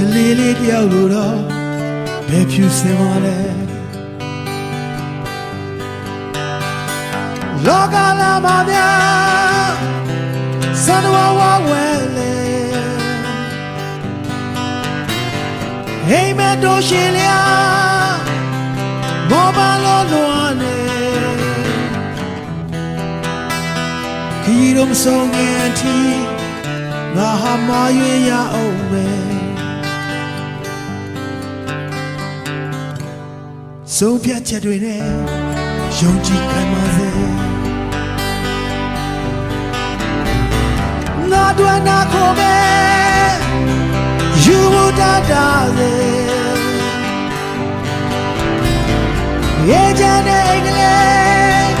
ယောက်လိုတော့ဘယ်ဖြူစင်ပါလဲလောကလာမများစံတော်ဝဝဲလေဟိမတို့ရှင်လျာမောပါလို့လွန်နေခီရုံဆုံးငယ်တီငါဟာမရွေရအောင်မ ဆုံးဖြတ်ချက်တွေနဲ့ယုံကြည်ခံပါစေငါတို့နာခေါ်မယ်ယူမတာတာလေရဲ့ချမ်းတဲ့အင်္ဂလိပ်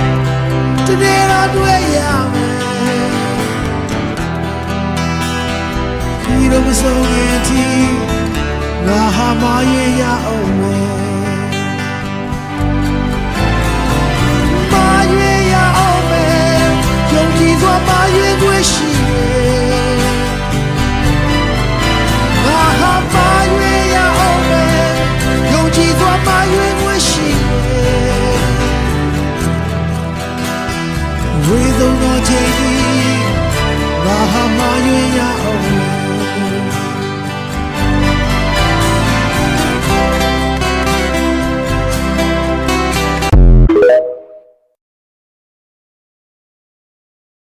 တနေ့တော့တွေ့ရမယ်ဒီလိုမဆုံးရင်တီငါဟာမရွေရအောင်မယ် 是。